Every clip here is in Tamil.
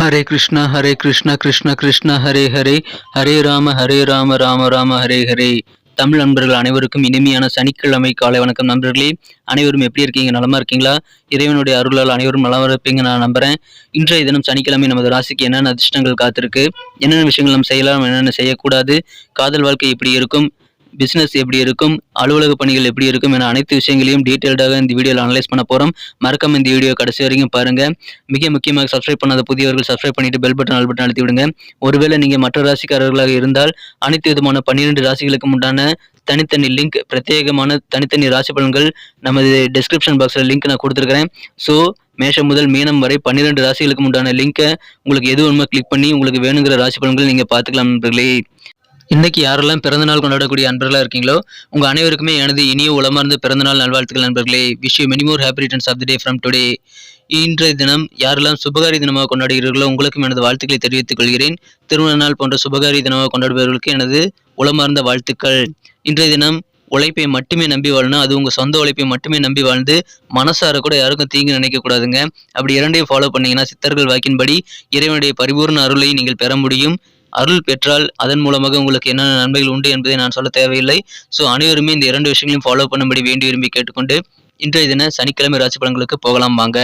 ஹரே கிருஷ்ணா ஹரே கிருஷ்ணா கிருஷ்ணா கிருஷ்ணா ஹரே ஹரே. ஹரே ராம ஹரே ராம ராம ராம ஹரே ஹரே. தமிழ் நண்பர்கள் அனைவருக்கும் இனிமையான சனிக்கிழமை காலை வணக்கம் நண்பர்களே. அனைவரும் எப்படி இருக்கீங்க? நலமா இருக்கீங்களா? இறைவனுடைய அருளால் அனைவரும் நலமா இருப்பீங்க நான் நம்புறேன். இன்றைய தினம் சனிக்கிழமை நமது ராசிக்கு என்னென்ன அதிர்ஷ்டங்கள் காத்திருக்கு? என்னென்ன விஷயங்கள் நம்ம செய்யலாம் என்னென்ன செய்யக்கூடாது? காதல் வாழ்க்கை எப்படி இருக்கும்? பிஸ்னஸ் எப்படி இருக்கும் அலுவலக பணிகள் எப்படி இருக்கும் என அனைத்து விஷயங்களையும் டீட்டெயில்டாக இந்த வீடியோவில் அனலைஸ் பண்ண போகிறோம் மறக்காம இந்த வீடியோ கடைசி வரைக்கும் பாருங்கள் மிக முக்கியமாக சப்ஸ்கிரைப் பண்ணாத புதியவர்கள் சப்ஸ்கிரைப் பண்ணிட்டு பெல் பட்டன் ஆல் பட்டன் அழுத்தி விடுங்க. ஒருவேளை நீங்கள் மற்ற ராசிக்காரர்களாக இருந்தால் அனைத்து விதமான பன்னிரெண்டு ராசிகளுக்கு உண்டான தனித்தனி லிங்க் பிரத்யேகமான தனித்தனி ராசி பலன்கள் நமது டிஸ்கிரிப்ஷன் பாக்ஸில் லிங்க் நான் கொடுத்துருக்கிறேன். ஸோ மேஷம் முதல் மீனம் வரை பன்னிரெண்டு ராசிகளுக்கு உண்டான லிங்கை உங்களுக்கு எது ஒன்றுமா கிளிக் பண்ணி உங்களுக்கு வேணுங்கிற ராசி பலன்கள் நீங்கள் பார்த்துக்கலாம் நண்பர்களே. இன்றைக்கி யாரெல்லாம் பிறந்தநாள் கொண்டாடக்கூடிய அன்பர்களாக இருக்கீங்களோ உங்கள் அனைவருக்குமே எனது இனிய உளமார்ந்த பிறந்தநாள் நல்வாழ்த்துக்கள் நண்பர்களே. Wish you many more happy returns of the day from today இன்றைய தினம் யாரெல்லாம் சுபகாரி தினமாக கொண்டாடுகிறீர்களோ உங்களுக்கும் எனது வாழ்த்துக்களை தெரிவித்துக் கொள்கிறேன். திருமண நாள் போன்ற சுபகாரி தினமாக கொண்டாடுபவர்களுக்கு எனது உளமார்ந்த வாழ்த்துக்கள். இன்றைய தினம் உழைப்பை மட்டுமே நம்பி வாழணும். அது உங்கள் சொந்த உழைப்பை மட்டுமே நம்பி வாழ்ந்து மனசார கூட யாருக்கும் தீங்கு நினைக்கக்கூடாதுங்க அப்படி இரண்டையும் ஃபாலோ பண்ணீங்கன்னா சித்தர்கள் வாக்கின்படி இறைவனுடைய பரிபூர்ண அருளை நீங்கள் பெற முடியும். அருள் பெற்றால் அதன் மூலமாக உங்களுக்கு என்னென்ன நன்மைகள் உண்டு என்பதை நான் சொல்ல தேவையில்லை. ஸோ அனைவருமே இந்த இரண்டு விஷயங்களையும் ஃபாலோ பண்ணும்படி வேண்டி விரும்பி கேட்டுக்கொண்டு இன்றைய தின சனிக்கிழமை ராசி பலன்களுக்கு போகலாம் வாங்க.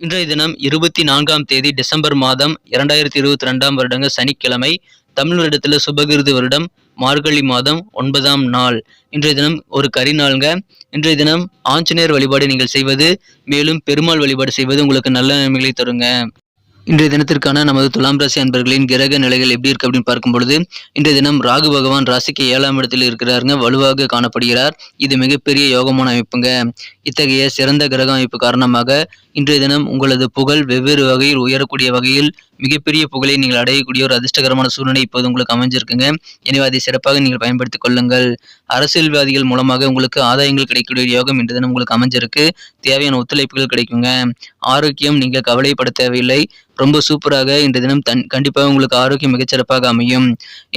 இன்றைய தினம் இருபத்தி நான்காம் தேதி டிசம்பர் மாதம் இரண்டாயிரத்தி இருபத்தி ரெண்டாம் வருடங்க சனிக்கிழமை. தமிழ் வருடத்தில் சுபகிருது வருடம். மார்கழி மாதம் ஒன்பதாம் நாள். இன்றைய தினம் ஒரு கரி நாளுங்க. இன்றைய தினம் ஆஞ்சநேயர் வழிபாடு நீங்கள் செய்வது மேலும் பெருமாள் வழிபாடு செய்வது உங்களுக்கு நல்ல நன்மைகளை தருங்க. இன்றைய தினத்திற்கான நமது துலாம் ராசி அன்பர்களின் கிரக நிலைகள் எப்படி இருக்கு அப்படின்னு பார்க்கும் பொழுது இன்றைய தினம் ராகு பகவான் ராசிக்கு ஏழாம் இடத்தில் இருக்கிறாருங்க. வலுவாக காணப்படுகிறார். இது மிகப்பெரிய யோகமான அமைப்புங்க. இத்தகைய சிறந்த கிரக அமைப்பு காரணமாக இன்றைய தினம் உங்களது புகழ் வெவ்வேறு வகையில் உயரக்கூடிய வகையில் மிகப்பெரிய புகழை நீங்கள் அடையக்கூடிய ஒரு அதிர்ஷ்டகரமான சூழ்நிலை இப்போது உங்களுக்கு அமைஞ்சிருக்குங்க. எனவே அதை சிறப்பாக நீங்கள் பயன்படுத்திக் கொள்ளுங்கள். அரசியல்வாதிகள் மூலமாக உங்களுக்கு ஆதாயங்கள் கிடைக்கக்கூடிய யோகம் இன்று தினம் உங்களுக்கு அமைஞ்சிருக்கு. தேவையான ஒத்துழைப்புகள் கிடைக்குங்க. ஆரோக்கியம் நீங்கள் கவலைப்பட தேவையில்லை. ரொம்ப சூப்பராக இன்றைய தினம் தன் கண்டிப்பாக உங்களுக்கு ஆரோக்கியம் மிகச்சிறப்பாக அமையும்.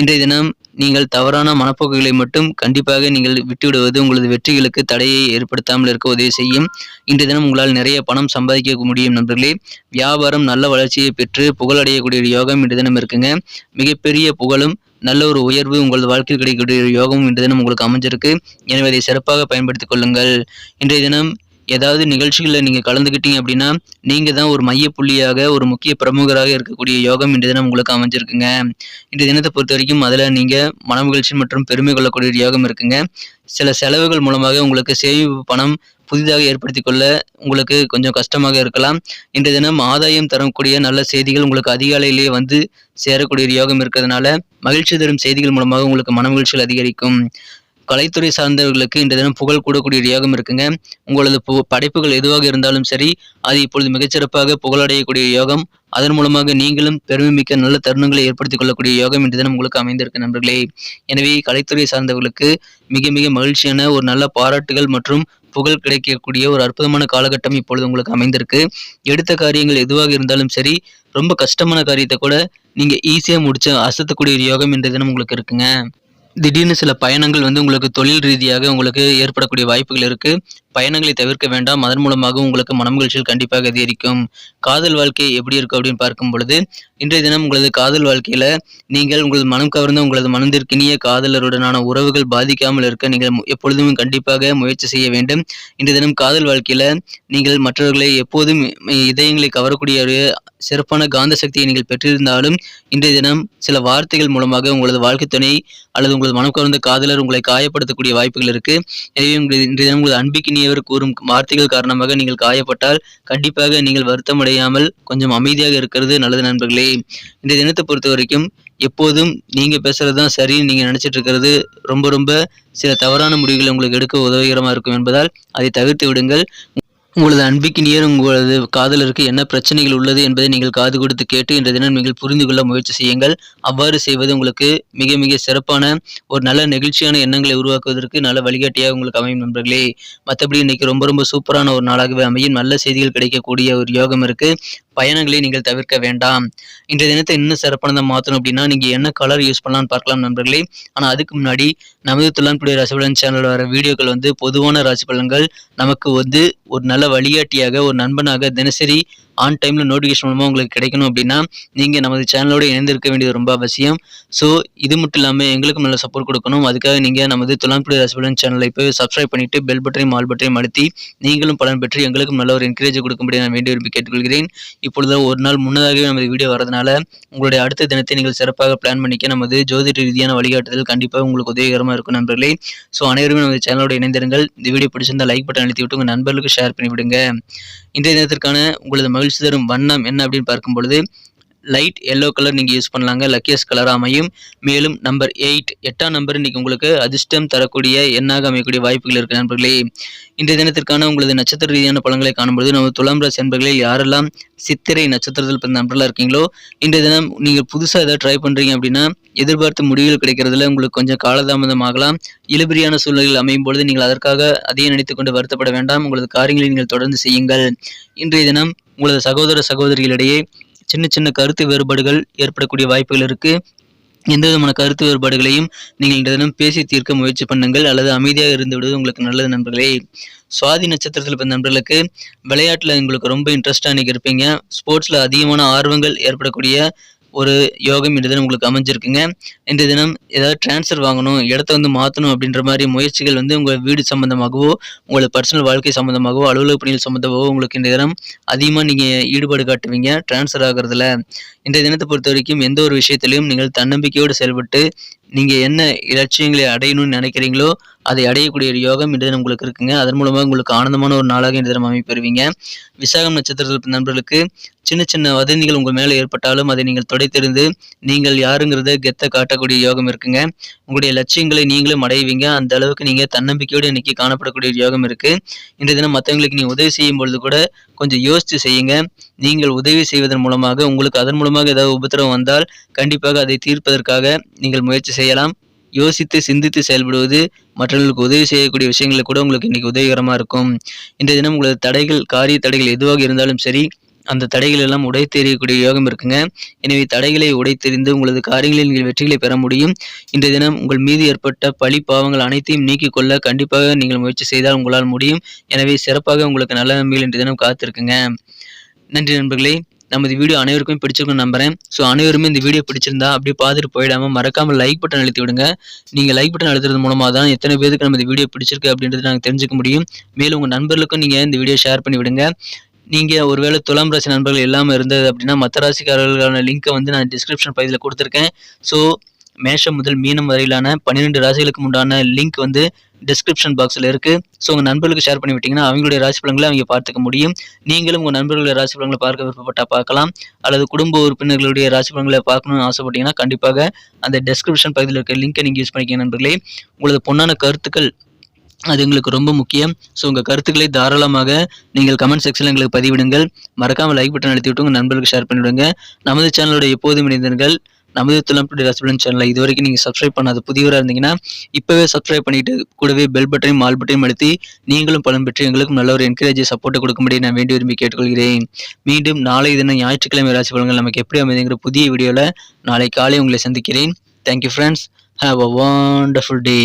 இன்றைய தினம் நீங்கள் தவறான மனப்போக்குகளை மட்டும் கண்டிப்பாக நீங்கள் விட்டுவிடுவது உங்களது வெற்றிகளுக்கு தடையை ஏற்படுத்தாமல் இருக்க உதவி செய்யும். இன்றைய தினம் உங்களால் நிறைய பணம் சம்பாதிக்க முடியும் நண்பர்களே. வியாபாரம் நல்ல வளர்ச்சியை பெற்று புகழடையக்கூடிய யோகம் இன்றைய தினம் இருக்குங்க. மிகப்பெரிய புகழும் நல்ல ஒரு உயர்வு உங்களது வாழ்க்கையில் கிடைக்கக்கூடிய யோகமும் இன்றைய தினம் உங்களுக்கு அமைஞ்சிருக்கு. எனவே அதை சிறப்பாக பயன்படுத்திக் கொள்ளுங்கள். இன்றைய தினம் ஏதாவது நிகழ்ச்சிகளில் நீங்கள் கலந்துக்கிட்டீங்க அப்படின்னா நீங்கள் தான் ஒரு மையப்புள்ளியாக ஒரு முக்கிய பிரமுகராக இருக்கக்கூடிய யோகம் இன்றைய தினம் உங்களுக்கு அமைஞ்சிருக்குங்க. இன்றைய தினத்தை பொறுத்த வரைக்கும் அதில் நீங்கள் மனமகிழ்ச்சி மற்றும் பெருமை கொள்ளக்கூடிய ஒரு யோகம் இருக்குங்க. சில செலவுகள் மூலமாக உங்களுக்கு சேமிப்பு பணம் புதிதாக ஏற்படுத்தி கொள்ள உங்களுக்கு கொஞ்சம் கஷ்டமாக இருக்கலாம். இன்றைய தினம் ஆதாயம் தரக்கூடிய நல்ல செய்திகள் உங்களுக்கு அதிகாலையிலேயே வந்து சேரக்கூடிய யோகம் இருக்கிறதுனால மகிழ்ச்சி தரும் செய்திகள் மூலமாக உங்களுக்கு மனமகிழ்ச்சிகள் அதிகரிக்கும். கலைத்துறை சார்ந்தவர்களுக்கு இன்றைய தினம் புகழ் கூடக்கூடிய யோகம் இருக்குங்க. உங்களது பு- படைப்புகள் எதுவாக இருந்தாலும் சரி அது இப்பொழுது மிகச்சிறப்பாக புகழடையக்கூடிய யோகம். அதன் மூலமாக நீங்களும் பெருமைமிக்க நல்ல தருணங்களை ஏற்படுத்திக் கொள்ளக்கூடிய யோகம் இன்று தினம் உங்களுக்கு அமைந்திருக்கு நண்பர்களே. எனவே கலைத்துறை சார்ந்தவர்களுக்கு மிக மிக மகிழ்ச்சியான ஒரு நல்ல பாராட்டுகள் மற்றும் புகழ் கிடைக்கக்கூடிய ஒரு அற்புதமான காலகட்டம் இப்பொழுது உங்களுக்கு அமைந்திருக்கு. எடுத்த காரியங்கள் எதுவாக இருந்தாலும் சரி ரொம்ப கஷ்டமான காரியத்தை கூட நீங்க ஈஸியாக முடிச்சு அசத்தக்கூடிய ஒரு யோகம் இன்றைய தினம் உங்களுக்கு இருக்குங்க. திடீர்னு சில பயணங்கள் வந்து உங்களுக்கு தொழில் ரீதியாக உங்களுக்கு ஏற்படக்கூடிய வாய்ப்புகள் இருக்கு. பயணங்களை தவிர்க்க வேண்டாம். அதன் மூலமாக உங்களுக்கு மனமகிழ்ச்சிகள் கண்டிப்பாக அதிகரிக்கும். காதல் வாழ்க்கை எப்படி இருக்கும் அப்படின்னு பார்க்கும் பொழுது இன்றைய தினம் உங்களது காதல் வாழ்க்கையில நீங்கள் உங்களது மனம் கவர்ந்த உங்களது மனதிற்கினிய காதலருடனான உறவுகள் பாதிக்காமல் இருக்க நீங்கள் எப்பொழுதும் கண்டிப்பாக முயற்சி செய்ய வேண்டும். இன்றைய தினம் காதல் வாழ்க்கையில நீங்கள் மற்றவர்களை எப்போதும் இதயங்களை கவரக்கூடிய ஒரு சிறப்பான காந்த சக்தியை நீங்கள் பெற்றிருந்தாலும் இன்றைய தினம் சில வார்த்தைகள் மூலமாக உங்களது வாழ்க்கை துணை அல்லது உங்களது மனம் கவர்ந்த காதலர் உங்களை காயப்படுத்தக்கூடிய வாய்ப்புகள் இருக்கு. எனவே உங்களது இன்றைய தினம் உங்களது இனியவர் கூறும் வார்த்தைகள் காரணமாக நீங்கள் காயப்பட்டால் கண்டிப்பாக நீங்கள் வருத்தம் அடையாமல் கொஞ்சம் அமைதியாக இருக்கிறது நல்லது நண்பர்களே. இந்த தினத்தை பொறுத்த வரைக்கும் எப்போதும் நீங்க பேசுகிறது தான் சரின்னு நீங்க நினைச்சிட்டு இருக்கிறது ரொம்ப ரொம்ப சில தவறான முடிவுகளை உங்களுக்கு எடுக்க உதவிகரமா இருக்கும் என்பதால் அதை தவிர்த்து விடுங்கள். உங்களது அன்பிக்கினியர் உங்களது காதலருக்கு என்ன பிரச்சனைகள் உள்ளது என்பதை நீங்கள் காது கொடுத்து கேட்டு இன்றைய தினம் நீங்கள் புரிந்து கொள்ள முயற்சி செய்யுங்கள். அவ்வாறு செய்வது உங்களுக்கு மிக மிக சிறப்பான ஒரு நல்ல நெகிழ்ச்சியான எண்ணங்களை உருவாக்குவதற்கு நல்ல வழிகாட்டியாக உங்களுக்கு அமையும் நண்பர்களே. மற்றபடி இன்னைக்கு ரொம்ப ரொம்ப சூப்பரான ஒரு நாளாகவே அமையும். நல்ல செய்திகள் கிடைக்கக்கூடிய ஒரு யோகம் இருக்கு. பயணங்களை நீங்கள் தவிர்க்க வேண்டாம். இன்றைய தினத்தை இன்னும் சிறப்பானதாக மாற்றணும் அப்படின்னா நீங்கள் என்ன கலர் யூஸ் பண்ணலாம்னு பார்க்கலாம் நண்பர்களே. ஆனால் அதுக்கு முன்னாடி நமது துல்லான்புடைய ரசிபலன் சேனல் வர வீடியோக்கள் வந்து பொதுவான ராசி பலன்கள் நமக்கு வந்து ஒரு நல்ல வழிகாட்டியாக ஒரு நண்பனாக தினசரி ஆன் டைமில் நோட்டிஃபிகேஷன் மூலமாக உங்களுக்கு கிடைக்கணும் அப்படின்னா நீங்கள் நமது சேனலோடு இணைந்திருக்க வேண்டியது ரொம்ப அவசியம். ஸோ இது மட்டும் இல்லாமல் எங்களுக்கும் நல்ல சப்போர்ட் கொடுக்கணும். அதுக்காக நீங்கள் நமது துலாம்புடி ரசபலன் சேனலை இப்போவே சப்ஸ்கிரைப் பண்ணிவிட்டு பெல் பட்டனையும் ஆல் பட்டனையும் அழுத்தி நீங்களும் பலன் பெற்று எங்களுக்கும் நல்ல ஒரு என்கரேஜ் கொடுக்கும்படி நான் வேண்டி விரும்பி கேட்டுக்கொள்கிறேன். இப்பொழுது ஒரு நாள் முன்னதாகவே நமது வீடியோ வரதுனால உங்களுடைய அடுத்த தினத்தை நீங்கள் சிறப்பாக பிளான் பண்ணிக்க நமது ஜோதிட ரீதியான வழிகாட்டுதல் கண்டிப்பாக உங்களுக்கு உதவிகரமாக இருக்கும் நண்பர்களே. ஸோ அனைவருமே நமது சேனலோட இணைந்திருங்கள். இந்த வீடியோ பிடிச்சிருந்தா லைக் பட்டன் அழுத்தி விட்டு உங்கள் நண்பர்களுக்கு ஷேர் விடுங்க. இன்றைய தினத்திற்கான உங்களது மகிழ்ச்சி தரும் வண்ணம் என்ன அப்படின்னு பார்க்கும் பொழுது லைட் எல்லோ கலர் நீங்கள் யூஸ் பண்ணலாங்க. லக்கியஸ்ட் கலர் அமையும். மேலும் நம்பர் எயிட் எட்டாம் நம்பர் இன்னைக்கு உங்களுக்கு அதிர்ஷ்டம் தரக்கூடிய எண்ணாக அமையக்கூடிய வாய்ப்புகள் இருக்கு நண்பர்களே. இன்றைய தினத்திற்கான உங்களது நட்சத்திர ரீதியான பழங்களை காணும்பொழுது நம்ம துலாம் ராசி நண்பர்களில் யாரெல்லாம் சித்திரை நட்சத்திரத்தில் பிறந்த நண்பர்களாக இருக்கீங்களோ இன்றைய தினம் நீங்கள் புதுசாக ஏதாவது ட்ரை பண்ணுறீங்க அப்படின்னா எதிர்பார்த்த முடிவுகள் கிடைக்கிறதுல உங்களுக்கு கொஞ்சம் காலதாமதம் ஆகலாம். இழுபறியான சூழ்நிலைகள் அமையும் பொழுது நீங்கள் அதற்காக அதையே நினைத்துக்கொண்டு வருத்தப்பட வேண்டாம். உங்களது காரியங்களை நீங்கள் தொடர்ந்து செய்யுங்கள். இன்றைய தினம் உங்களது சகோதர சகோதரிகளிடையே சின்ன சின்ன கருத்து வேறுபாடுகள் ஏற்படக்கூடிய வாய்ப்புகள் இருக்கு. எந்த விதமான கருத்து வேறுபாடுகளையும் நீங்கள் இந்த தினம் பேசி தீர்க்க முயற்சி பண்ணுங்கள். அல்லது அமைதியாக இருந்து விடுவது உங்களுக்கு நல்லது நண்பர்களே. சுவாதி நட்சத்திரத்தில் பிறந்த நண்பர்களுக்கு விளையாட்டில் உங்களுக்கு ரொம்ப இன்ட்ரெஸ்டாக நீங்கள் இருப்பீங்க. ஸ்போர்ட்ஸில் அதிகமான ஆர்வங்கள் ஏற்படக்கூடிய ஒரு யோகம் இந்த தினம் உங்களுக்கு அமைஞ்சிருக்குங்க. இந்த தினம் ஏதாவது டிரான்ஸ்ஃபர் வாங்கணும் இடத்த வந்து மாற்றணும் அப்படின்ற மாதிரி முயற்சிகள் வந்து உங்கள் வீடு சம்மந்தமாகவோ உங்களோட பர்சனல் வாழ்க்கை சம்மந்தமாகவோ அலுவலக பணிகள் சம்மந்தமாகவோ உங்களுக்கு இந்த தினம் அதிகமாக நீங்கள் ஈடுபாடு காட்டுவீங்க. டிரான்ஸ்ஃபர் ஆகிறதுல இன்றைய தினத்தை பொறுத்த வரைக்கும் எந்த ஒரு விஷயத்திலையும் நீங்கள் தன்னம்பிக்கையோடு செயல்பட்டு நீங்கள் என்ன இலட்சியங்களை அடையணும்னு நினைக்கிறீங்களோ அதை அடையக்கூடிய ஒரு யோகம் இன்று தினம் உங்களுக்கு இருக்குங்க. அதன் மூலமாக உங்களுக்கு ஆனந்தமான ஒரு நாளாக இன்று தினம் அமைப்பெறுவீங்க விசாகம் நட்சத்திரத்தில் நண்பர்களுக்கு சின்ன சின்ன வதந்திகள் உங்கள் மேலே ஏற்பட்டாலும் அதை நீங்கள் தொடைத்தெறிந்து நீங்கள் யாருங்கிறத கெத்த காட்டக்கூடிய யோகம் இருக்குங்க. உங்களுடைய லட்சியங்களை நீங்களும் அடைவீங்க. அந்த அளவுக்கு நீங்கள் தன்னம்பிக்கையோடு இன்னைக்கு காணப்படக்கூடிய யோகம் இருக்கு. இன்றைய தினம் மற்றவங்களுக்கு நீங்கள் உதவி செய்யும் பொழுது கூட கொஞ்சம் யோசித்து செய்யுங்க. நீங்கள் உதவி செய்வதன் மூலமாக உங்களுக்கு அதன் மூலமாக ஏதாவது உபத்திரவம் வந்தால் கண்டிப்பாக அதை தீர்ப்பதற்காக நீங்கள் முயற்சி செய்யலாம். யோசித்து சிந்தித்து செயல்படுவது மற்றவர்களுக்கு உதவி செய்யக்கூடிய விஷயங்களில் கூட உங்களுக்கு இன்னைக்கு உதவிகரமாக இருக்கும். இன்றைய தினம் உங்களது தடைகள் காரிய தடைகள் எதுவாக இருந்தாலும் சரி அந்த தடைகள் எல்லாம் உடைத்தெறியக்கூடிய யோகம் இருக்குங்க. எனவே தடைகளை உடைத்தெறிந்து உங்களது காரியங்களில் நீங்கள் வெற்றிகளை பெற முடியும். இன்றைய தினம் உங்கள் மீது ஏற்பட்ட பழி பாவங்கள் அனைத்தையும் நீக்கிக் கொள்ள கண்டிப்பாக நீங்கள் முயற்சி செய்தால் உங்களால் முடியும். எனவே சிறப்பாக உங்களுக்கு நல்ல நன்மைகள் இன்றைய தினம் காத்திருக்குங்க. நன்றி நண்பர்களே. நமது வீடியோ அனைவருக்கும் பிடிச்சிருக்கும்னு நம்புறேன். ஸோ அனைவருமே இந்த வீடியோ பிடிச்சிருந்தா அப்படியே பார்த்துட்டு போயிடாம மறக்காம லைக் பட்டன் அழுத்தி விடுங்க. நீங்கள் லைக் பட்டன் அழுத்துறது மூலமாக தான் எத்தனை பேருக்கு நம்ம இந்த வீடியோ பிடிச்சிருக்கு அப்படின்றது நாங்கள் தெரிஞ்சுக்க முடியும். மேலும் உங்கள் நண்பர்களுக்கும் நீங்கள் இந்த வீடியோ ஷேர் பண்ணி விடுங்க. நீங்கள் ஒருவேளை துலாம் ராசி நண்பர்கள் இல்லாமல் இருந்தது அப்படின்னா மற்ற ராசிக்காரர்களுக்கான லிங்க்கை வந்து நான் டிஸ்கிரிப்ஷன் பகுதியில் கொடுத்துருக்கேன். ஸோ மேஷம் முதல் மீனம் வரையிலான பன்னிரெண்டு ராசிகளுக்கு உண்டான லிங்க் வந்து டிஸ்கிரிப்ஷன் பாக்ஸில் இருக்குது ஸோ உங்கள் நண்பர்களுக்கு ஷேர் பண்ணி விட்டிங்கன்னா அவங்களுடைய ராசி பலன்களை அவங்க பார்த்துக்க முடியும். நீங்களும் உங்கள் நண்பர்களுடைய ராசி பலன்களை பார்க்க விருப்பப்பட்டால் பார்க்கலாம். அல்லது குடும்ப உறுப்பினர்களுடைய ராசி பலன்களை பார்க்கணும்னு ஆசைப்பட்டீங்கன்னா கண்டிப்பாக அந்த டிஸ்கிரிப்ஷன் பகுதியில் இருக்க லிங்கை நீங்கள் யூஸ் பண்ணிக்க நண்பர்களே. உங்களது பொன்னான கருத்துக்கள் அது எங்களுக்கு ரொம்ப முக்கியம். ஸோ உங்கள் கருத்துக்களை தாராளமாக நீங்கள் கமெண்ட் செக்ஷனில் எங்களுக்கு பதிவிடுங்கள். மறக்காமல் லைக் பட்டன் அழுத்தி விட்டு உங்கள் நண்பர்களுக்கு ஷேர் பண்ணிவிடுங்க. நமது சேனலோட எப்போதும் இணைந்தீர்கள் நமது துளம்புடி ரசபலன் சேனலை இது வரைக்கும் நீங்கள் சப்ஸ்கிரைப் பண்ணாத புதியவராக இருந்தீங்கன்னா இப்போவே சப்ஸ்கிரைப் பண்ணிட்டு கூடவே பெல் பட்டனையும் ஆல் பட்டனையும் அழுத்தி நீங்களும் பலன் பெற்று எங்களுக்கும் நல்ல ஒரு என்கரேஜ் சப்போர்ட்டை கொடுக்கும்படி நான் வேண்டி விரும்பி கேட்டுக்கொள்கிறேன். மீண்டும் நாளை தினம் ஞாயிற்றுக்கிழமை ராசி பலன்கள் நமக்கு எப்படி அமைதிங்கிற புதிய வீடியோவில் நாளை காலை உங்களை சந்திக்கிறேன். Thank you friends have a wonderful day